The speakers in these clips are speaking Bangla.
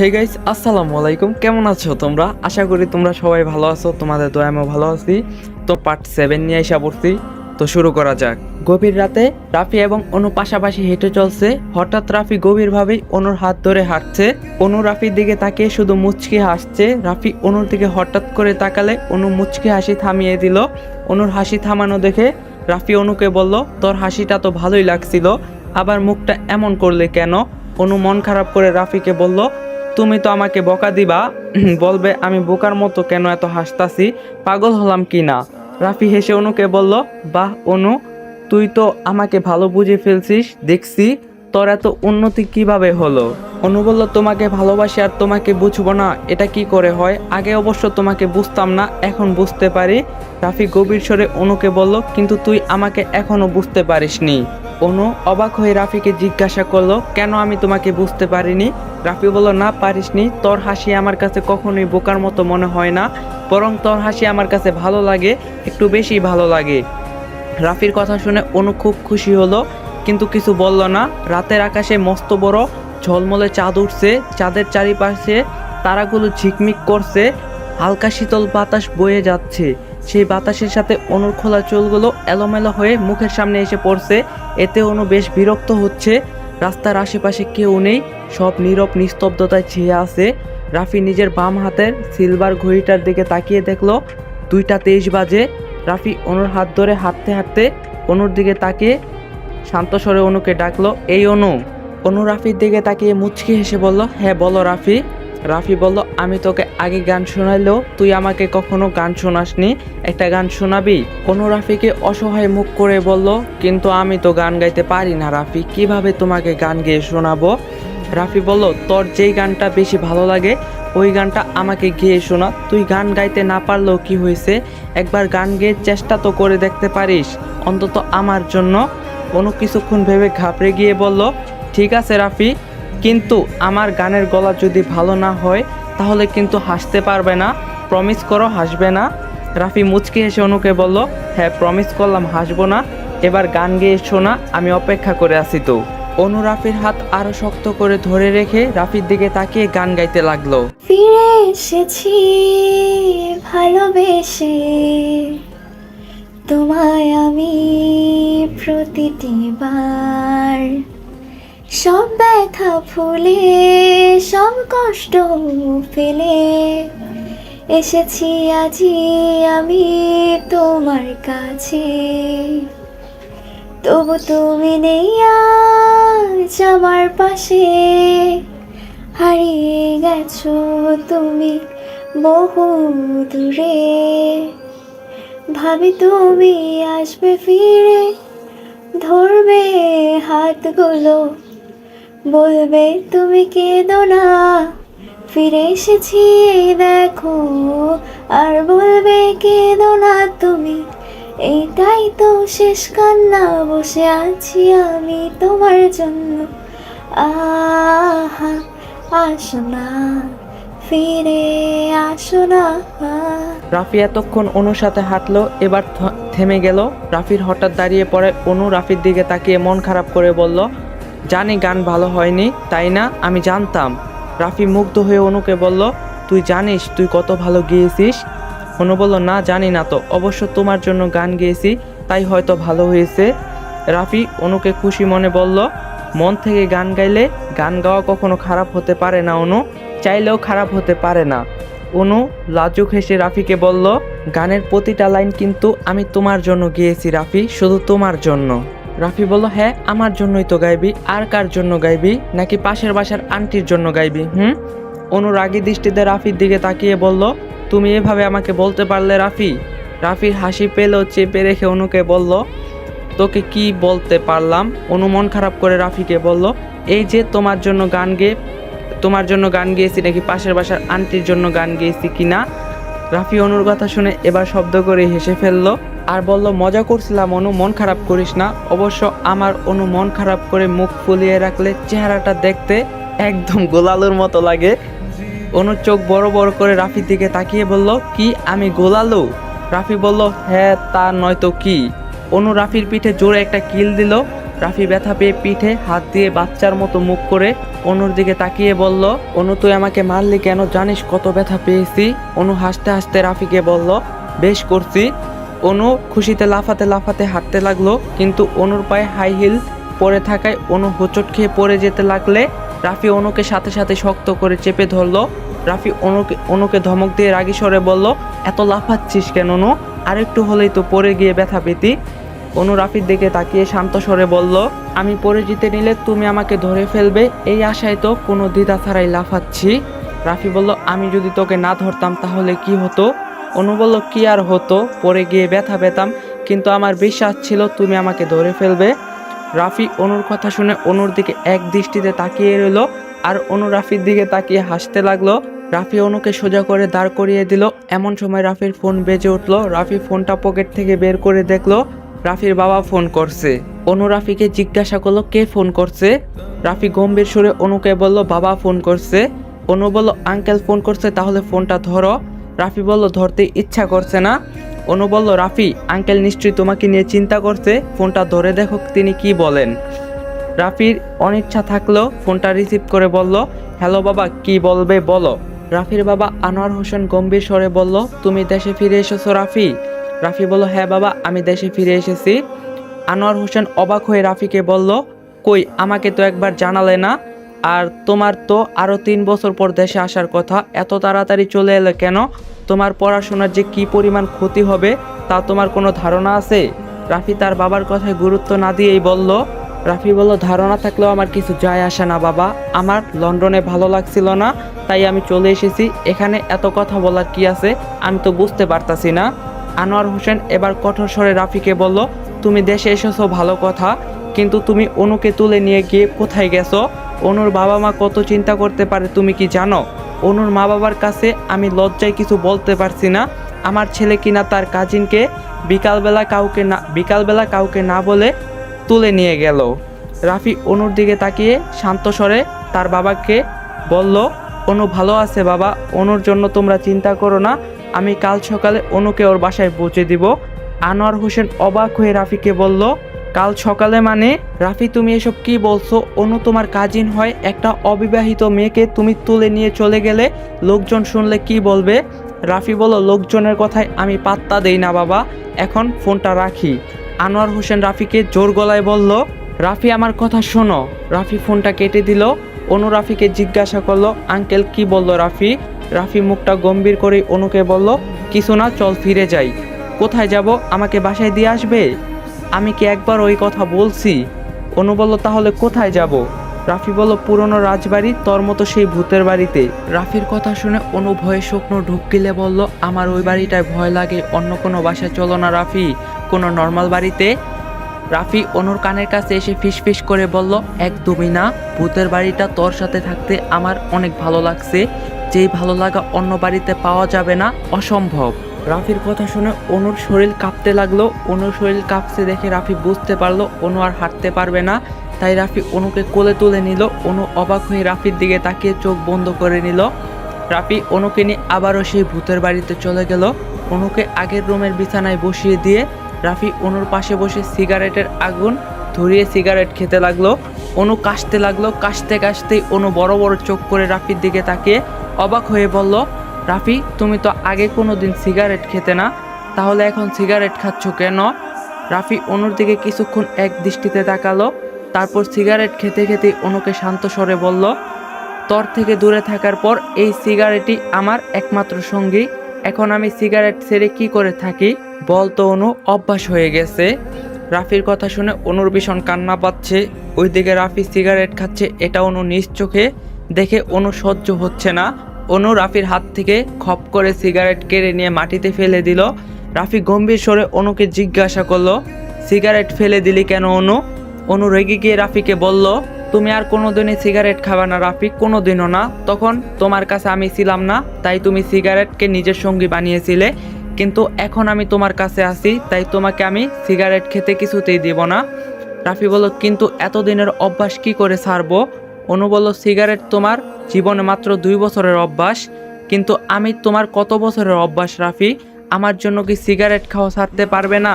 হে গাইস আসসালামু আলাইকুম কেমন আছো তোমরা? আশা করি তোমরা সবাই ভালো আছো, তোমাদের দয়া আমিও ভালো আছি। তো পার্ট সেভেন নিয়ে এসে পড়ছি। তো শুরু করা যাক। গভীর রাতে রাফি এবং অনু পাশাপাশি হেঁটে চলছে। হঠাৎ রাফি গভীরভাবে অনুর হাত ধরে হাঁটছে। অনু রাফির দিকে তাকিয়ে শুধু মুচকি হাসছে। রাফি অনুর দিকে হঠাৎ করে তাকালে অনু মুচকি হাসি থামিয়ে দিল। অনুর হাসি থামানো দেখে রাফি অনুকে বলল, তোর হাসিটা তো ভালোই লাগছিল। আবার মুখটা এমন করলে কেন? অনু মন খারাপ করে রাফিকে বলল তুমি তো আমাকে বকা দিবা। বলবে, আমি বোকার মতো কেন এত হাসতাছি? পাগল হলাম কি না? রাফি হেসে অনুকে বলল, বাহ, অনু, তুই তো আমাকে ভালো বুঝে ফেলছিস। দেখছি, তোর এত উন্নতি কীভাবে হলো? অনু বলল, তোমাকে ভালোবাসি আর তোমাকে বুঝব না। এটা কি করে হয়? আগে অবশ্য তোমাকে বুঝতাম না, এখন বুঝতে পারি। রাফি গভীর স্বরে অনুকে বলল, কিন্তু তুই আমাকে এখনও বুঝতে পারিসনি। অনু অবাক হয়ে রাফিকে জিজ্ঞাসা করল, কেন আমি তোমাকে বুঝতে পারিনি? রাফি বলল, না, পারিসনি। তোর হাসি আমার কাছে কখনোই বোকার মতো মনে হয় না, বরং তোর হাসি আমার কাছে ভালো লাগে, একটু বেশি ভালো লাগে। রাফির কথা শুনে অনু খুব খুশি হলো, কিন্তু কিছু বলল না। রাতের আকাশে মস্ত বড় ঝলমলে চাঁদ উঠছে, চাঁদের চারিপাশে তারাগুলো ঝিকমিক করছে, হালকা শীতল বাতাস বয়ে যাচ্ছে। সেই বাতাসের সাথে অনুর খোলা চুলগুলো এলোমেলো হয়ে মুখের সামনে এসে পড়ছে। এতে অনু বেশ বিরক্ত হচ্ছে। রাস্তার আশেপাশে কেউ নেই, সব নীরব নিস্তব্ধতায় ছেয়ে আছে। রাফি নিজের বাম হাতের সিলভার ঘড়িটার দিকে তাকিয়ে দেখল, দুইটা তেইশ বাজে। রাফি অনুর হাত ধরে হাঁটতে হাঁটতে অনুর দিকে তাকিয়ে শান্ত স্বরে অনুকে ডাকলো, এই অনু। অনু রাফির দিকে তাকিয়ে মুচকি হেসে বলল হ্যাঁ বলো রাফি। রাফি বলল, আমি তোকে আগে গান শোনাইলেও তুই আমাকে কখনো গান শোনাসনি। একটা গান শোনাবি? কোনো রাফিকে অসহায় মুখ করে বলল, কিন্তু আমি তো গান গাইতে পারি না রাফি, কীভাবে তোমাকে গান গেয়ে শোনাবো? রাফি বলল, তোর যেই গানটা বেশি ভালো লাগে, ওই গানটা আমাকে গেয়ে শোনা। তুই গান গাইতে না পারলেও কি হয়েছে? একবার গান গেয়ে চেষ্টা তো করে দেখতে পারিস। অন্তত আমার জন্য। কোনো কিছুক্ষণ ভেবে ঘাবড়ে গিয়ে বলল, ঠিক আছে রাফি কিন্তু আমার গানের গলা যদি ভালো না হয়, তাহলে কিন্তু হাসতে পারবে না প্রমিস করো হাসবে না। রাফি মুচকি হেসে অনুকে বলল হ্যাঁ প্রমিস করলাম, হাসবো না। এবার গান গেয়ে শোনা, আমি অপেক্ষা করে আছি তো। অনু রাফির হাত আরও শক্ত করে ধরে রেখে রাফির দিকে তাকিয়ে গান গাইতে লাগল। ফিরে এসেছি ভালোবেসে। তোমায় আমি প্রতিটি বার সব ব্যথা ভুলে, সব কষ্ট ফেলে। এসেছি আজি আমি তোমার কাছে। তবু তুমি নেই আজ আমার পাশে। হারিয়ে গেছো তুমি বহু দূরে। ভাবি তুমি আসবে ফিরে, ধরবে হাতগুলো বলবে, তুমি কেঁদো না। ফিরে এসেছি, দেখো, আর বলবে, কেঁদো না তুমি। এইটাই তো শেষ কান্না, বসে আছি আমি তোমার জন্য। আহা, আসো না, ফিরে আসো না। রাফি এতক্ষণ অনুর সাথে হাঁটলো, এবার থেমে গেল। রাফির হঠাৎ দাঁড়িয়ে পড়ে অনু, রাফির দিকে তাকিয়ে মন খারাপ করে বলল জানি গান ভালো হয়নি, তাই না? আমি জানতাম। রাফি মুগ্ধ হয়ে অনুকে বলল, তুই জানিস তুই কত ভালো গেয়েছিস? অনু বলল, না, জানি না তো। অবশ্য তোমার জন্য গান গেয়েছি, তাই হয়তো ভালো হয়েছে। রাফি অনুকে খুশি মনে বলল, মন থেকে গান গাইলে গান গাওয়া কখনো খারাপ হতে পারে না, অনু। চাইলেও খারাপ হতে পারে না। অনু লাজুক হেসে রাফিকে বলল, গানের প্রতিটা লাইন কিন্তু আমি তোমার জন্য গেয়েছি, রাফি, শুধু তোমার জন্য। রাফি বলল হ্যাঁ আমার জন্যই তো গাইবি। আর কার জন্য গাইবি? নাকি পাশের বাসার আন্টির জন্য গাইবি, হুম? অনু রাগী দৃষ্টিতে রাফির দিকে তাকিয়ে বলল, তুমি এভাবে আমাকে বলতে পারলে রাফি? রাফির হাসি পেলেও চেপে রেখে অনুকে বলল, তোকে কি বলতে পারলাম? অনু মন খারাপ করে রাফিকে বলল, এই যে তোমার জন্য গান গেয়ে তোমার জন্য গান গেয়েছি, নাকি পাশের বাসার আন্টির জন্য গান গেয়েছি কিনা? রাফি অনুর কথা শুনে এবার শব্দ করে হেসে ফেলল, আর বলল, মজা করছিলাম অনু, মন খারাপ করিস না। অবশ্য আমার অনু মন খারাপ করে মুখ ফুলিয়ে রাখলে চেহারাটা দেখতে একদম গোলালুর মতো লাগে। অনু চোখ বড় বড় করে রাফির দিকে তাকিয়ে বলল, কি, আমি গোলালু? রাফি বলল হ্যাঁ তা নয়তো কি। অনু রাফির পিঠে জোরে একটা কিল দিল রাফি ব্যথা পেয়ে পিঠে হাত দিয়ে বাচ্চার মতো মুখ করে অনুর দিকে তাকিয়ে বলল, অনু, তুই আমাকে মারলি কেন? জানিস কত ব্যথা পেয়েছি? অনু হাসতে হাসতে রাফিকে বলল, বেশ করছি। অনু খুশিতে লাফাতে লাফাতে হাঁটতে লাগল, কিন্তু অনুর পায়ে হাই হিল পরে থাকায় অনু হোঁচট খেয়ে পড়ে যেতে লাগলে রাফি অনুকে সাথে সাথে শক্ত করে চেপে ধরলো। রাফি অনুকে অনুকে ধমক দিয়ে রাগি স্বরে বলল, এত লাফাচ্ছিস কেন অনু? আরেকটু হলেই তো পড়ে গিয়ে ব্যথা পেতি। অনু রাফির দিকে তাকিয়ে শান্ত স্বরে বলল, আমি পরে জিতে নিলে তুমি আমাকে ধরে ফেলবে, এই আশায় তো কোনো দ্বিধা ছাড়াই লাফাচ্ছি। রাফি বলল, আমি যদি তোকে না ধরতাম তাহলে কি হতো? অনু বলল, কি আর হতো? পরে গিয়ে ব্যথা পেতাম, কিন্তু আমার বিশ্বাস ছিল তুমি আমাকে ধরে ফেলবে। রাফি অনুর কথা শুনে অনুর দিকে এক দৃষ্টিতে তাকিয়ে রইল, আর অনু রাফির দিকে তাকিয়ে হাসতে লাগল। রাফি অনুকে সোজা করে দাঁড় করিয়ে দিল। এমন সময় রাফির ফোন বেজে উঠল। রাফি ফোনটা পকেট থেকে বের করে দেখল। রাফির বাবা ফোন করছে। অনু রাফিকে জিজ্ঞাসা করল, কে ফোন করছে? রাফি গম্ভীর সুরে অনুকে বলল, বাবা ফোন করছে। অনু বলল, আঙ্কেল ফোন করছে, তাহলে ফোনটা ধরো। রাফি বলল, ধরতে ইচ্ছা করছে না। অনু বলল, রাফি, আঙ্কেল নিশ্চয়ই তোমাকে নিয়ে চিন্তা করছে। ফোনটা ধরে দেখো তিনি কি বলেন। রাফির অনিচ্ছা থাকলেও ফোনটা রিসিভ করে বলল, হ্যালো বাবা, কি বলবে বলো? রাফির বাবা আনোয়ার হোসেন গম্ভীর স্বরে বলল, তুমি দেশে ফিরে এসেছ রাফি? রাফি বলল হ্যাঁ বাবা, আমি দেশে ফিরে এসেছি। আনোয়ার হোসেন অবাক হয়ে রাফিকে বলল, কই, আমাকে তো একবার জানালে না? আর তোমার তো আরও তিন বছর পর দেশে আসার কথা, এত তাড়াতাড়ি চলে এলে কেন? তোমার পড়াশোনার যে কি পরিমাণ ক্ষতি হবে, তা তোমার কোনো ধারণা আছে? রাফি তার বাবার কথায় গুরুত্ব না দিয়েই বলল, রাফি বলল, ধারণা থাকলেও আমার কিছু যায় আসে না বাবা। আমার লন্ডনে ভালো লাগছিল না, তাই আমি চলে এসেছি। এখানে এত কথা বলার কি আছে? আমি তো বুঝতে পারতাছি না। আনোয়ার হোসেন এবার কঠোর স্বরে রাফিকে বলল, তুমি দেশে এসেছ, ভালো কথা, কিন্তু তুমি অনুকে তুলে নিয়ে গিয়ে কোথায় গেছো? অনুর বাবা মা কত চিন্তা করতে পারে তুমি কি জানো? অনুর মা বাবার কাছে আমি লজ্জায় কিছু বলতে পারছি না। আমার ছেলে কিনা তার কাজিনকে বিকালবেলা কাউকে না, বিকালবেলা কাউকে না বলে তুলে নিয়ে গেল। রাফি অনুর দিকে তাকিয়ে শান্ত স্বরে তার বাবাকে বলল, অনু ভালো আছে বাবা, অনুর জন্য তোমরা চিন্তা করো না আমি কাল সকালে অনুকে ওর বাসায় পৌঁছে দিব। আনোয়ার হোসেন অবাক হয়ে রাফিকে বলল, কাল সকালে মানে? রাফি, তুমি এসব কি বলছো? অনু তোমার কাজিন হয় একটা অবিবাহিত মেয়েকে তুমি তুলে নিয়ে চলে গেলে লোকজন শুনলে কি বলবে? রাফি বলল, লোকজনের কথায় আমি পাত্তা দেই না বাবা, এখন ফোনটা রাখি। আনোয়ার হোসেন রাফিকে জোর গলায় বলল, রাফি, আমার কথা শোনো। রাফি ফোনটা কেটে দিল। অনু রাফিকে জিজ্ঞাসা করল, আঙ্কেল, কি বলল রাফি? রাফি মুখটা গম্ভীর করে অনুকে বলল, কিছু না, চল ফিরে যাই। কোথায় যাব? আমাকে বাসায় দিয়ে আসবে? আমি কি একবার ওই কথা বলছি? অনু বলল, তাহলে কোথায় যাব? রাফি বলল, পুরনো রাজবাড়ি, তোর মতো সেই ভূতের বাড়িতে। রাফির কথা শুনে অনু ভয়ে শুকনো ঢুক গিলে বলল, আমার ওই বাড়িটায় ভয় লাগে, অন্য কোনো বাসায় চলো না রাফি। কোনো নর্মাল বাড়িতে? রাফি অনুর কানের কাছে এসে ফিসফিস করে বলল, একদমই না। ভূতের বাড়িটা তোর সাথে থাকতে আমার অনেক ভালো লাগছে। যেই ভালো লাগা অন্য বাড়িতে পাওয়া যাবে না, অসম্ভব। রাফির কথা শুনে অনুর শরীর কাঁপতে লাগল। অনুর শরীর কাঁপতে দেখে রাফি বুঝতে পারল, অনু আর হাঁটতে পারবে না। তাই রাফি অনুকে কোলে তুলে নিল। অনু অবাক হয়ে রাফির দিকে তাকিয়ে চোখ বন্ধ করে নিল। রাফি অনুকে নিয়ে আবারও সেই ভূতের বাড়িতে চলে গেল। অনুকে আগের রুমের বিছানায় বসিয়ে দিয়ে রাফি অনুর পাশে বসে সিগারেটের আগুন ধরিয়ে সিগারেট খেতে লাগল। অনু কাশতে লাগল। কাশতে কাশতেই অনু বড় বড় চোখ করে রাফির দিকে তাকিয়ে অবাক হয়ে বলল, রাফি, তুমি তো আগে কোনো দিন সিগারেট খেতে না, তাহলে এখন সিগারেট খাচ্ছ কেন? রাফি অনুর দিকে কিছুক্ষণ এক দৃষ্টিতে তাকালো, তারপর সিগারেট খেতে খেতে অনুকে শান্ত স্বরে বলল, তর থেকে দূরে থাকার পর এই সিগারেটই আমার একমাত্র সঙ্গী, এখন আমি সিগারেট ছেড়ে কি করে থাকি? বলতো অনু, অভ্যাস হয়ে গেছে। রাফির কথা শুনে অনুর ভীষণ কান্না পাচ্ছে। ওইদিকে রাফি সিগারেট খাচ্ছে, এটা অনু নিজ চোখে দেখে অনু সহ্য হচ্ছে না। অনু রাফির হাত থেকে খপ করে সিগারেট কেড়ে নিয়ে মাটিতে ফেলে দিল। রাফি গম্ভীর স্বরে অনুকে জিজ্ঞাসা করল, সিগারেট ফেলে দিলি কেন অনু? অনু রেগে গিয়ে রাফিকে বলল, তুমি আর কোনোদিনই সিগারেট খাবে না রাফি, কোনোদিনও না। তখন তোমার কাছে আমি ছিলাম না, তাই তুমি সিগারেটকে নিজের সঙ্গী বানিয়েছিলে। কিন্তু এখন আমি তোমার কাছে আছি, তাই তোমাকে আমি সিগারেট খেতে কিছুতেই দিব না। রাফি বলল, কিন্তু এতদিনের অভ্যাস কি করে ছাড়বো অনু বলল সিগারেট তোমার জীবনে মাত্র দুই বছরের অভ্যাস, কিন্তু আমি তোমার কত বছরের অভ্যাস, রাফি? আমার জন্য কি সিগারেট খাওয়া ছাড়তে পারবে না?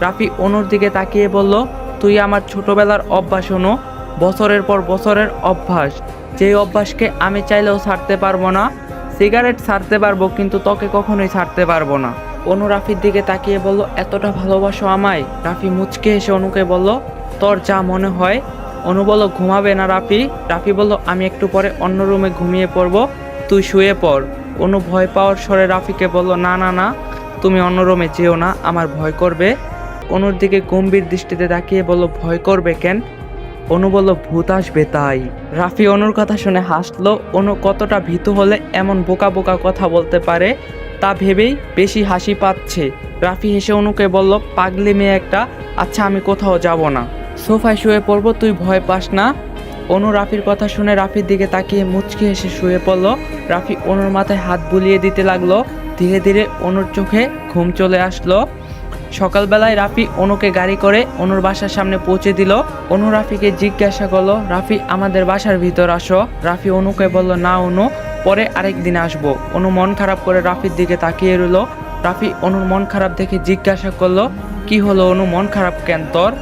রাফি অনুর দিকে তাকিয়ে বলল, তুই আমার ছোটবেলার অভ্যাস, অনু। বছরের পর বছরের অভ্যাস। যেই অভ্যাসকে আমি চাইলেও ছাড়তে পারব না, সিগারেট ছাড়তে পারব, কিন্তু তোকে কখনোই ছাড়তে পারব না। অনু রাফির দিকে তাকিয়ে বলল, এতটা ভালোবাসো আমায়? রাফি মুচকে এসে অনুকে বলল, তোর যা মনে হয় অনু বলল ঘুমাবে না রাফি? রাফি বলল, আমি একটু পরে অন্য রুমে ঘুমিয়ে পড়ব। তুই শুয়ে পড়। অনু ভয় পাওয়ার স্বরে রাফিকে বলল, না না না, তুমি অন্য রুমে যেও না, আমার ভয় করবে। অনুর দিকে গম্ভীর দৃষ্টিতে তাকিয়ে বলল, ভয় করবে কেন? অনু বলল, ভূত আসবে তাই। রাফি অনুর কথা শুনে হাসলো। অনু কতটা ভীতু হলে এমন বোকা বোকা কথা বলতে পারে তা ভেবেই বেশি হাসি পাচ্ছে। রাফি হেসে অনুকে বলল, পাগলি মেয়ে একটা আচ্ছা আমি কোথাও যাব না। সোফায় শুয়ে পড়ব, তুই ভয় পাস না। অনু রাফির কথা শুনে রাফির দিকে তাকিয়ে মুচকি হেসে শুয়ে পড়ল। রাফি অনুর মাথায় হাত বুলিয়ে দিতে লাগল। ধীরে ধীরে অনুর চোখে ঘুম চলে আসলো। সকালবেলায় রাফি অনুকে গাড়ি করে অনুর বাসার সামনে পৌঁছে দিল। অনু রাফিকে জিজ্ঞাসা করল, রাফি, আমাদের বাসার ভিতর আসো। রাফি অনুকে বলল, না অনু, পরে আরেক দিন আসব। অনু মন খারাপ করে রাফির দিকে তাকিয়ে রইল। রাফি অনুর মন খারাপ দেখে জিজ্ঞাসা করল, কি হলো অনু, মন খারাপ কেন তোর?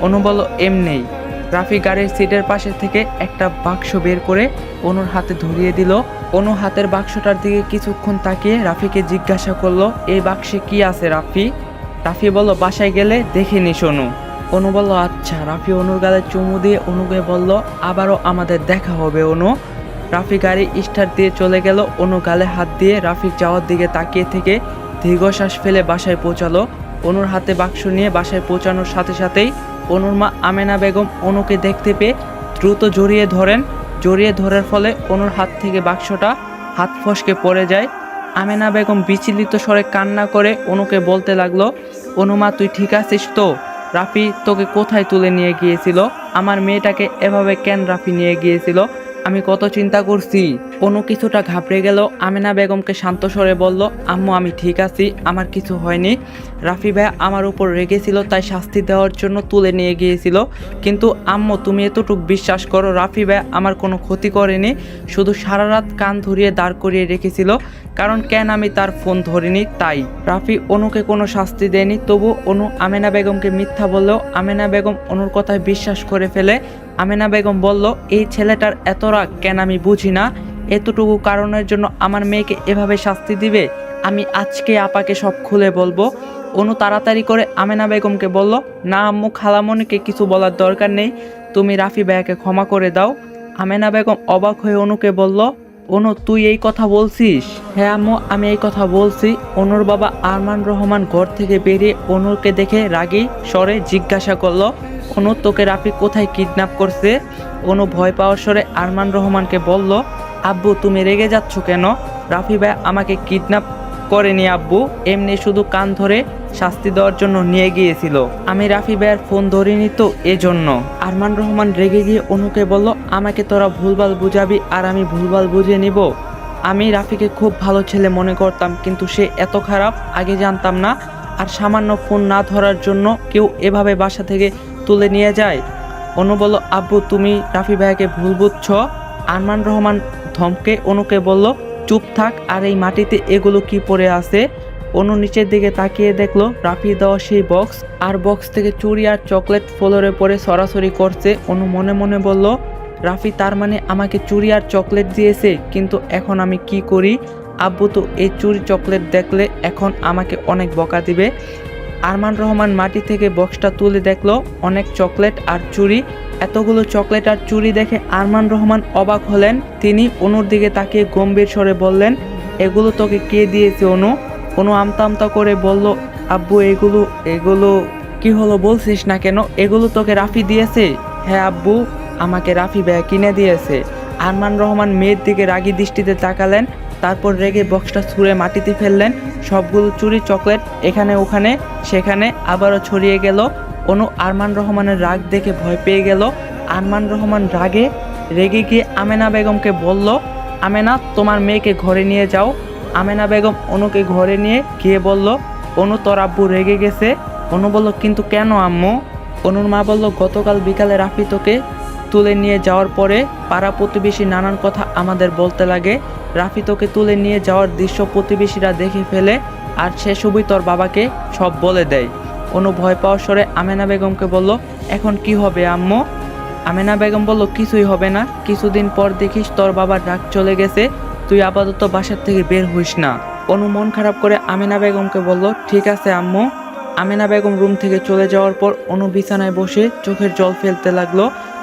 অনু বলল এমনিই রাফি গাড়ির সিটের পাশে থেকে একটা বাক্স বের করে অনুর হাতে ধরিয়ে দিল। অনু হাতের বাক্সটার দিকে কিছুক্ষণ তাকিয়ে রাফিকে জিজ্ঞাসা করল এই বাক্সে কি আছে রাফি? রাফি বলল, বাসায় গেলে দেখে নিস অনু। অনু বলল আচ্ছা। রাফি অনুর গালে চুমু দিয়ে অনুকে বলল, আবারও আমাদের দেখা হবে অনু। রাফি গাড়ি স্টার্ট দিয়ে চলে গেল। অনু গালে হাত দিয়ে রাফির যাওয়ার দিকে তাকিয়ে থেকে দীর্ঘশ্বাস ফেলে বাসায় পৌঁছালো। অনুর হাতে বাক্স নিয়ে বাসায় পৌঁছানোর সাথে সাথেই অনুর মা আমেনা বেগম অনুকে দেখতে পেয়ে দ্রুত জড়িয়ে ধরেন। জড়িয়ে ধরার ফলে অনুর হাত থেকে বাক্সটা হাত ফসকে পড়ে যায়। আমেনা বেগম বিচলিত স্বরে কান্না করে অনুকে বলতে লাগল অনুমা তুই ঠিক আছিস তো? রাফি তোকে কোথায় তুলে নিয়ে গিয়েছিল? আমার মেয়েটাকে এভাবে কেন রাফি নিয়ে গিয়েছিল? আমি কত চিন্তা করছি। অনু কিছুটা ঘাবড়ে গেল। আমেনা বেগমকে শান্ত স্বরে বলল, আম্মু, আমি ঠিক আছি, আমার কিছু হয়নি। রাফি ভাই আমার উপর রেগেছিল, তাই শাস্তি দেওয়ার জন্য তুলে নিয়ে গিয়েছিল। কিন্তু, আম্মু, তুমি এতটুকু বিশ্বাস করো, রাফি ভাই আমার কোনো ক্ষতি করেনি, শুধু সারা রাত কান ধরিয়ে দাঁড় করিয়ে রেখেছিল, কারণ কেন আমি তার ফোন ধরিনি, তাই। রাফি অনুকে কোনো শাস্তি দেয়নি, তবু অনু আমেনা বেগমকে মিথ্যা বললেও, আমেনা বেগম অনুর কথায় বিশ্বাস করে ফেলে আমেনা বেগম বলল, এই ছেলেটার এত রাগ কেন আমি বুঝি না? এতটুকু কারণের জন্য আমার মেয়েকে এভাবে শাস্তি দিবে? আমি আজকে আপাকে সব খুলে বলব। অনু তাড়াতাড়ি করে আমেনা বেগমকে বলল, না আম্মু, খালামণিকে কিছু বলার দরকার নেই। তুমি রাফি ভাইয়াকে ক্ষমা করে দাও। আমেনা বেগম অবাক হয়ে অনুকে বলল, অনু, তুই এই কথা বলছিস? হ্যাঁ আম্মু, আমি এই কথা বলছি। অনুর বাবা আরমান রহমান ঘর থেকে বেরিয়ে অনুরকে দেখে রাগী স্বরে জিজ্ঞাসা করল অনু তোকে রাফি কোথায় কিডন্যাপ করছে? অনু ভয় পাওয়ার স্বরে আরমান রহমানকে বলল, আব্বু, তুমি রেগে যাচ্ছ কেন? রাফি ভাই আমাকে কিডন্যাপ করেনি, আব্বু। এমনি শুধু কান ধরে শাস্তি দেওয়ার জন্য নিয়ে গিয়েছিল। আমি রাফি ভাইয়ের ফোন ধরিনি তো এজন্য। আরমান রহমান রেগে গিয়ে অনুকে বলল, আমাকে তোরা ভুলভাল বুঝাবি আর আমি ভুলভাল বুঝে নিব। আমি রাফিকে খুব ভালো ছেলে মনে করতাম, কিন্তু সে এত খারাপ, আগে জানতাম না। আর সামান্য ফোন না ধরার জন্য কেউ এভাবে বাসা থেকে তুলে নিয়ে যায়। অনু বলল, আব্বু, তুমি রাফি ভাইয়াকে ভুল বুঝছ? আরমান রহমান ধমকে অনুকে বলল, চুপ থাক, আর এই মাটিতে এগুলো কি পড়ে আছে? অনু নিচের দিকে তাকিয়ে দেখল, রাফি দেওয়া সেই বক্স, আর বক্স থেকে চুড়ি আর চকলেট ফ্লোরে পরে সরাসরি করছে। অনু মনে মনে বলল, রাফি, তার মানে আমাকে চুড়ি আর চকলেট দিয়েছে, কিন্তু এখন আমি কি করি? আব্বু, তো এই চুড়ি চকলেট দেখলে এখন আমাকে অনেক বকা দিবে। আরমান রহমান মাটি থেকে বক্সটা তুলে দেখল, অনেক চকলেট আর চুড়ি এতগুলো চকলেট আর চুড়ি দেখে আরমান রহমান অবাক হলেন। তিনি অনুর দিকে তাকিয়ে গম্ভীর স্বরে বললেন, এগুলো তোকে কে দিয়েছে, অনু? অনু আমতা আমতা করে বলল, আব্বু, এগুলো এগুলো, কি হলো বলছিস না কেন? এগুলো তোকে রাফি দিয়েছে? হ্যাঁ আব্বু, আমাকে রাফি ভাইয়া কিনে দিয়েছে। আরমান রহমান মেয়ের দিকে রাগী দৃষ্টিতে তাকালেন। তারপর রেগে বক্সটা ছুঁড়ে মাটিতে ফেললেন। সবগুলো চুরি, চকলেট, এখানে, ওখানে, সেখানে আবারও ছড়িয়ে গেল। অনু আরমান রহমানের রাগ দেখে ভয় পেয়ে গেল। আরমান রহমান রাগে, রেগে গিয়ে আমেনা বেগমকে বলল, আমেনা, তোমার মেয়েকে ঘরে নিয়ে যাও। আমেনা বেগম অনুকে ঘরে নিয়ে গিয়ে বলল, অনু, তোর আব্বু রেগে গেছে। অনু বলল, কিন্তু কেন আম্মু? অনুর মা বলল, গতকাল বিকালে রাফি তোকে তুলে নিয়ে যাওয়ার পরে পাড়া প্রতিবেশী নানান কথা আমাদের বলতে লাগে। রাফি তোকে তুলে নিয়ে যাওয়ার দৃশ্য প্রতিবেশীরা দেখে ফেলে, আর সে সবই তোর বাবাকে সব বলে দেয়। অনু ভয় পাওয়ার স্বরে আমেনা বেগমকে বলল, এখন কি হবে আম্মু? আমেনা বেগম বলল, কিছুই হবে না। কিছুদিন পর দেখিস তোর বাবার ডাক চলে গেছে। তুই আপাতত বাসার থেকে বের হইস না। অনু মন খারাপ করে আমেনা বেগমকে বলল, ঠিক আছে আম্মু। আমেনা বেগম রুম থেকে চলে যাওয়ার পর অনু বিছানায় বসে চোখের জল ফেলতে লাগল।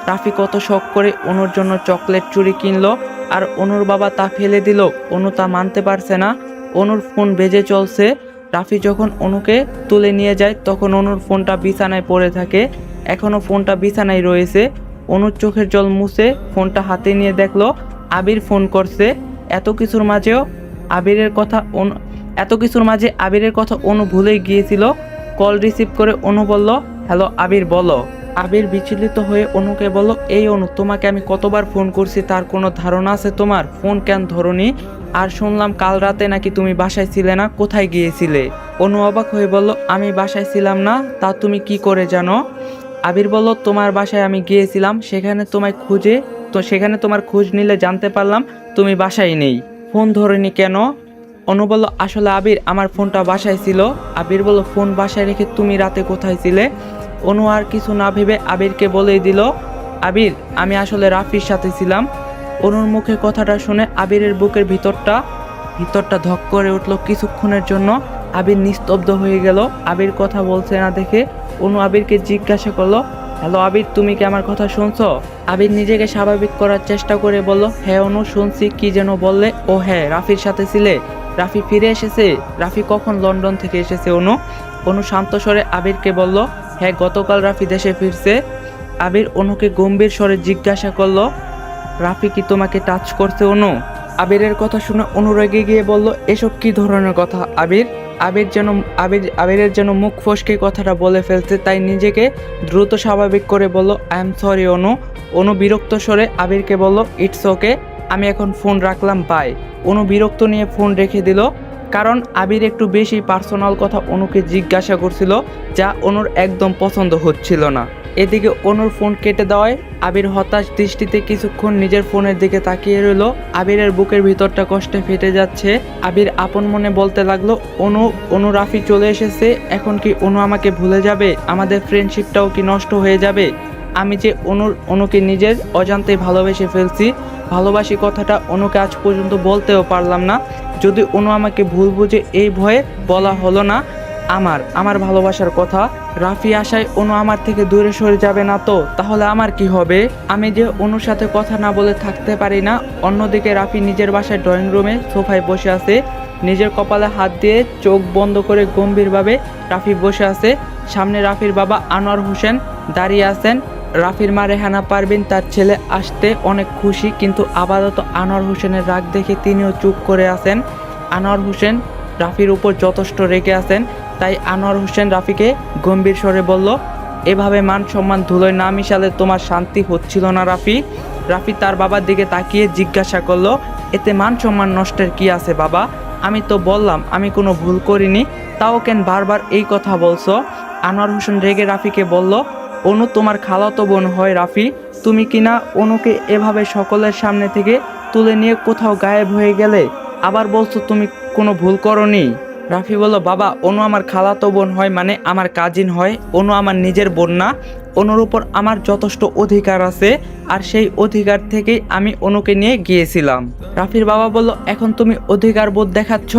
রাফি কত শখ করে অনুর জন্য চকলেট চুরি কিনলো। আর অনুর বাবা তা ফেলে দিল। অনু তা মানতে পারছে না। অনুর ফোন বেজে চলছে। রাফি যখন অনুকে তুলে নিয়ে যায়, তখন অনুর ফোনটা বিছানায় পড়ে থাকে। এখনও ফোনটা বিছানায় রয়েছে। অনুর চোখের জল মুছে ফোনটা হাতে নিয়ে দেখল, আবির ফোন করছে। এত কিছুর মাঝেও আবিরের কথা অনু, এত কিছুর মাঝে আবিরের কথা অনু ভুলেই গিয়েছিল। কল রিসিভ করে অনু বলল, হ্যালো আবির, বলো। আবির বিচলিত হয়ে অনুকে বলল, এই অনু, তোমাকে আমি কতবার ফোন করছি তার কোনো ধারণা আছে তোমার? ফোন কেন ধরনি? আর শুনলাম কাল রাতে নাকি তুমি বাসায় ছিলে না, কোথায় গিয়েছিলে? অনু অবাক হয়ে বলল, আমি বাসায় ছিলাম না, তা তুমি কি করে জানো? আবির বলল, তোমার বাসায় আমি গিয়েছিলাম, সেখানে তোমায় খুঁজে, তো সেখানে তোমার খোঁজ নিলে জানতে পারলাম তুমি বাসায় নেই। ফোন ধরেনি কেন? অনু বলল, আসলে আবির, আমার ফোনটা বাসায় ছিল। আবির বলল, ফোন বাসায় রেখে তুমি রাতে কোথায় ছিলে? অনু আর কিছু না ভেবে আবিরকে বলেই দিল, আবির, আমি আসলে রাফির সাথে ছিলাম। অনুর মুখে কথাটা শুনে আবিরের বুকের ভিতরটা ভিতরটা ধক করে উঠল। কিছুক্ষণের জন্য আবির নিস্তব্ধ হয়ে গেল। আবির কথা বলছে না দেখে অনু আবিরকে জিজ্ঞাসা করল, হ্যালো আবির, তুমি কি আমার কথা শুনছো? আবির নিজেকে স্বাভাবিক করার চেষ্টা করে বলল হ্যাঁ অনু, শুনছি। কি যেন বললে, ও হ্যাঁ রাফির সাথে ছিলে। রাফি ফিরে এসেছে। রাফি কখন লন্ডন থেকে এসেছে অনু? অনু শান্ত স্বরে আবিরকে বলল হ্যাঁ গতকাল রাফি দেশে ফিরছে। আবির অনুকে গম্ভীর স্বরে জিজ্ঞাসা করল, রাফি কি তোমাকে টাচ করছে অনু? আবিরের কথা শুনে অনু রেগে গিয়ে বলল, এসব কি ধরনের কথা আবির? আবির যেন, আবির, আবিরের যেন মুখ ফসকে কথাটা বলে ফেলছে, তাই নিজেকে দ্রুত স্বাভাবিক করে বলল I am sorry Anu. Anu বিরক্ত স্বরে আবিরকে বলল ইটস ওকে আমি এখন ফোন রাখলাম বাই অনু বিরক্ত নিয়ে ফোন রেখে দিল কারণ আবির একটু বেশি পার্সোনাল কথা অনুকে জিজ্ঞাসা করছিল, যা অনুর একদম পছন্দ হচ্ছিল না। এদিকে অনুর ফোন কেটে দেওয়ায় আবির হতাশ দৃষ্টিতে কিছুক্ষণ নিজের ফোনের দিকে তাকিয়ে রইল। আবিরের বুকের ভিতরটা কষ্টে ফেটে যাচ্ছে। আবির আপন মনে বলতে লাগল, অনু অনু রাফি চলে এসেছে, এখন কি অনু আমাকে ভুলে যাবে? আমাদের ফ্রেন্ডশিপটাও কি নষ্ট হয়ে যাবে? আমি যে অনুর, অনুকে নিজের অজান্তে ভালোবেসে ফেলছি, ভালোবাসি কথাটা অনুকে আজ পর্যন্ত বলতেও পারলাম না। যদি অনু আমাকে ভুল বুঝে এই ভয়ে বলা হলো না, আমার আমার ভালোবাসার কথা, রাফি আশায় অনু আমার থেকে দূরে সরে যাবে না তো, তাহলে আমার কি হবে? আমি যে অনুর সাথে কথা না বলে থাকতে পারি না, অন্যদিকে রাফি নিজের বাসায় ড্রয়িং রুমে সোফায় বসে আছে, নিজের কপালে হাত দিয়ে চোখ বন্ধ করে গম্ভীরভাবে রাফি বসে আছে, সামনে রাফির বাবা আনোয়ার হোসেন দাঁড়িয়ে আছেন রাফির মা রেহানা পারবিন তার ছেলে আসতে অনেক খুশি, কিন্তু আপাতত আনোয়ার হোসেনের রাগ দেখে তিনিও চুপ করে আছেন। আনোয়ার হোসেন রাফির উপর যথেষ্ট রেগে আছেন, তাই আনোয়ার হোসেন রাফিকে গম্ভীর স্বরে বলল, এভাবে মান সম্মান ধুলোয় না মিশালে তোমার শান্তি হচ্ছিল না রাফি। রাফি তার বাবার দিকে তাকিয়ে জিজ্ঞাসা করল, এতে মান সম্মান নষ্টের কি আছে বাবা? আমি তো বললাম, আমি কোনো ভুল করিনি, তাও কেন বারবার এই কথা বলছো? আনোয়ার হোসেন রেগে রাফিকে বলল অনু তোমার খালাতো বোন হয় রাফি, তুমি কিনা অনুকে এভাবে সকলের সামনে থেকে তুলে নিয়ে কোথাও গায়েব হয়ে গেলে? আবার বলছো তুমি কোনো ভুল করনি? রাফি বলল, বাবা, অনু আমার খালাতো বোন হয় মানে আমার কাজিন হয়, অনু আমার নিজের বোন না। অনুর উপর আমার যথেষ্ট অধিকার আছে আর সেই অধিকার থেকেই আমি অনুকে নিয়ে গিয়েছিলাম। রাফির বাবা বলল, এখন তুমি অধিকার বোধ দেখাচ্ছ?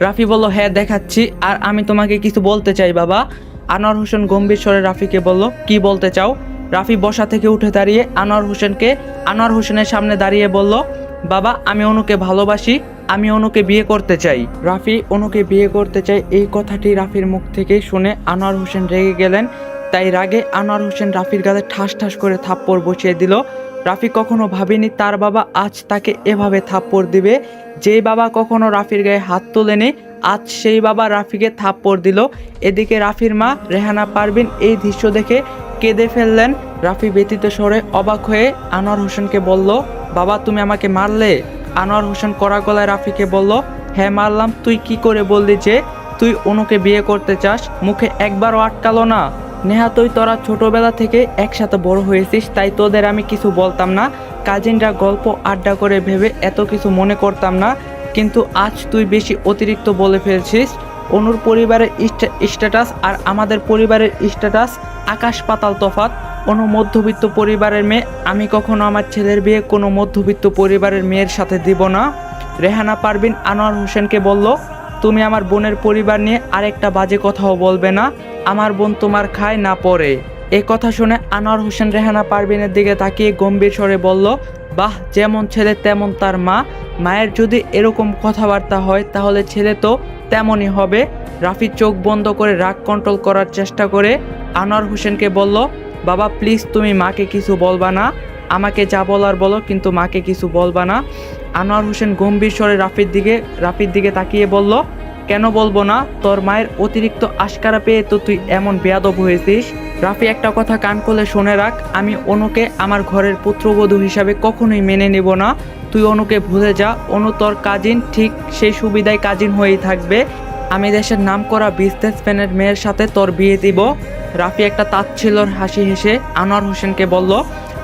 রাফি বলল হ্যাঁ দেখাচ্ছি আর আমি তোমাকে কিছু বলতে চাই, বাবা। আনোয়ার হোসেন গম্ভীর স্বরে রাফিকে বলল, কি বলতে চাও? রাফি বসা থেকে উঠে দাঁড়িয়ে আনোয়ার হোসেনকে আনোয়ার হোসেনের সামনে দাঁড়িয়ে বলল, বাবা, আমি অনুকে ভালোবাসি, আমি অনুকে বিয়ে করতে চাই। রাফি অনুকে বিয়ে করতে চাই এই কথাটি রাফির মুখ থেকে শুনে আনোয়ার হোসেন রেগে গেলেন। তাই রাগে আনোয়ার হোসেন রাফির গালে ঠাস ঠাস করে থাপ্পড় বসিয়ে দিল। রাফি কখনো ভাবেনি তার বাবা আজ তাকে এভাবে থাপ্পড় দিবে। যে বাবা কখনো রাফির গায়ে হাত তোলেনি আজ সেই বাবা রাফিকে থাপ্পড় দিল। এদিকে রাফির মা রেহানা পারবিন এই দৃশ্য দেখে কেঁদে ফেললেন। রাফি ব্যতীত স্বরে অবাক হয়ে আনোয়ার হোসেনকে বলল, বাবা, তুমি আমাকে মারলে? আনোয়ার হোসেন কড়া গলায় রাফিকে বলল হ্যাঁ মারলাম। তুই কি করে বললি যে তুই অনুকে বিয়ে করতে চাস? মুখে একবারও আটকালো না। নেহা, তুই তোরা ছোটবেলা থেকে একসাথে বড় হয়েছিস, তাই তোদের আমি কিছু বলতাম না। কাজিনরা গল্প, আড্ডা করে ভেবে এত কিছু মনে করতাম না। কিন্তু আজ তুই বেশি অতিরিক্ত বলে ফেলছিস। অনুর পরিবারের স্ট্যাটাস আর আমাদের পরিবারের স্ট্যাটাস আকাশ পাতাল তফাত। কোনো মধ্যবিত্ত পরিবারের মেয়ে, আমি কখনো আমার ছেলের বিয়ে কোনো মধ্যবিত্ত পরিবারের মেয়ের সাথে দিব না। রেহানা পারবিন আনোয়ার হোসেনকে বলল, তুমি আমার বোনের পরিবার নিয়ে আরেকটা বাজে কথাও বলবে না। আমার বোন তোমার খায় না পরে। এই কথা শুনে আনোয়ার হোসেন রেহানা পারবিনের দিকে তাকিয়ে গম্ভীর স্বরে বলল বাহ, যেমন ছেলে তেমন তার মা। মায়ের যদি এরকম কথাবার্তা হয়, তাহলে ছেলে তো তেমনই হবে। রাফি চোখ বন্ধ করে রাগ কন্ট্রোল করার চেষ্টা করে। আনোয়ার হোসেনকে বলল, বাবা প্লিজ তুমি মাকে কিছু বলবা না। আমাকে যা বলার বলো, কিন্তু মাকে কিছু বলবা না। আনোয়ার হোসেন গম্ভীর স্বরে রাফির দিকে রাফির দিকে তাকিয়ে বলল কেন বলব না? তোর মায়ের অতিরিক্ত আশকারা পেয়ে তো তুই এমন বেয়াদব হয়েছিস? রাফি, একটা কথা কান খুলে শুনে রাখ, আমি অনুকে আমার ঘরের পুত্রবধূ হিসাবে কখনোই মেনে নেব না। তুই অনুকে ভুলে যা, অনু তোর কাজিন, ঠিক সেই সুবিধায় কাজিন হয়েই থাকবে। আমি দেশের নাম করা বিজনেসম্যানের মেয়ের সাথে তোর বিয়ে দিব। রাফি একটা তাচ্ছিলর হাসি হেসে আনোয়ার হোসেনকে বলল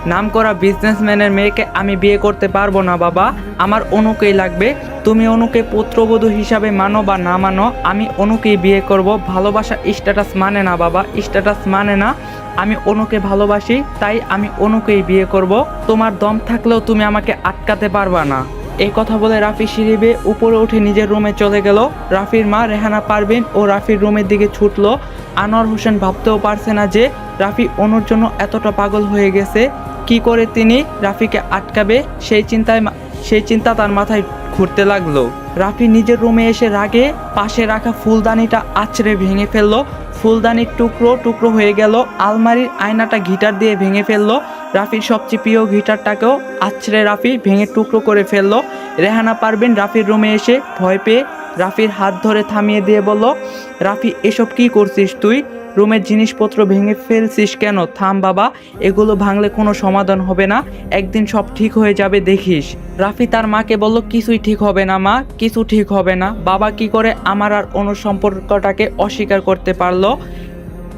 নাম করা বিজনেসম্যানের মেয়েকে আমি বিয়ে করতে পারব না, বাবা। আমার অনুকেই লাগবে। তুমি অনুকে পুত্রবধূ হিসাবে মানো বা না মানো, আমি অনুকেই বিয়ে করব। ভালোবাসা স্ট্যাটাস মানে না, বাবা। স্ট্যাটাস মানে না, আমি অনুকে ভালোবাসি, তাই আমি অনুকেই বিয়ে করব। তোমার দম থাকলেও তুমি আমাকে আটকাতে পারবা না। এই কথা বলে রাফি সিঁড়ি উপরে উঠে নিজের রুমে চলে গেল। রাফির মা রেহানা পারবেন ও রাফির রুমের দিকে ছুটলো। আনোয়ার হোসেন ভাবতেও পারছে না যে, রাফি অনুর জন্য এতটা পাগল হয়ে গেছে। কি করে তিনি রাফিকে আটকাবে, সেই চিন্তায় সেই চিন্তা তার মাথায় ঘুরতে লাগল। রাফি নিজের রুমে এসে রাগে পাশে রাখা ফুলদানিটা আছড়ে ভেঙে ফেলল। ফুলদানির টুকরো টুকরো হয়ে গেল, আলমারির আয়নাটা গিটার দিয়ে ভেঙে ফেলল। রাফির সবচেয়ে প্রিয় গিটারটাকেও আছড়ে রাফি ভেঙে টুকরো করে ফেলল। রেহানা পারবেন রাফির রুমে এসে ভয় পেয়ে রাফির হাত ধরে থামিয়ে দিয়ে বলল, রাফি, এসব কি করছিস তুই? রুমের জিনিসপত্র ভেঙে ফেলছিস কেন? থাম বাবা, এগুলো ভাঙলে কোনো সমাধান হবে না। একদিন সব ঠিক হয়ে যাবে, দেখিস। রাফি তার মাকে বলল, কিছুই ঠিক হবে না মা, কিছু ঠিক হবে না। বাবা কি করে আমার আর অনুর সম্পর্কটাকে অস্বীকার করতে পারল?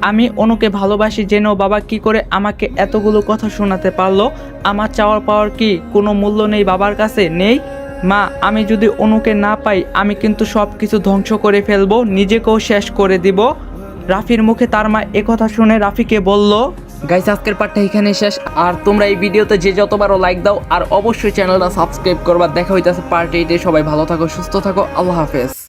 আমি অনুকে ভালোবাসি জেনেও বাবা কি করে আমাকে এতগুলো কথা শোনাতে পারল? আমার চাওয়ার পাওয়ার কি কোনো মূল্য নেই বাবার কাছে? নেই? মা, আমি যদি অনুকে না পাই, আমি কিন্তু সব কিছু ধ্বংস করে ফেলব, নিজেকেও শেষ করে দিব। রাফির মুখে তার মা একথা শুনে রাফিকে বলল, গাইস, আজকের পার্টটা এখানে শেষ। আর তোমরা এই ভিডিওতে যে যতবারও লাইক দাও, আর অবশ্যই চ্যানেলটা সাবস্ক্রাইব করবা। দেখা হইতেছে পার্ট এইটে সবাই ভালো থাকো, সুস্থ থাকো। আল্লাহ হাফেজ।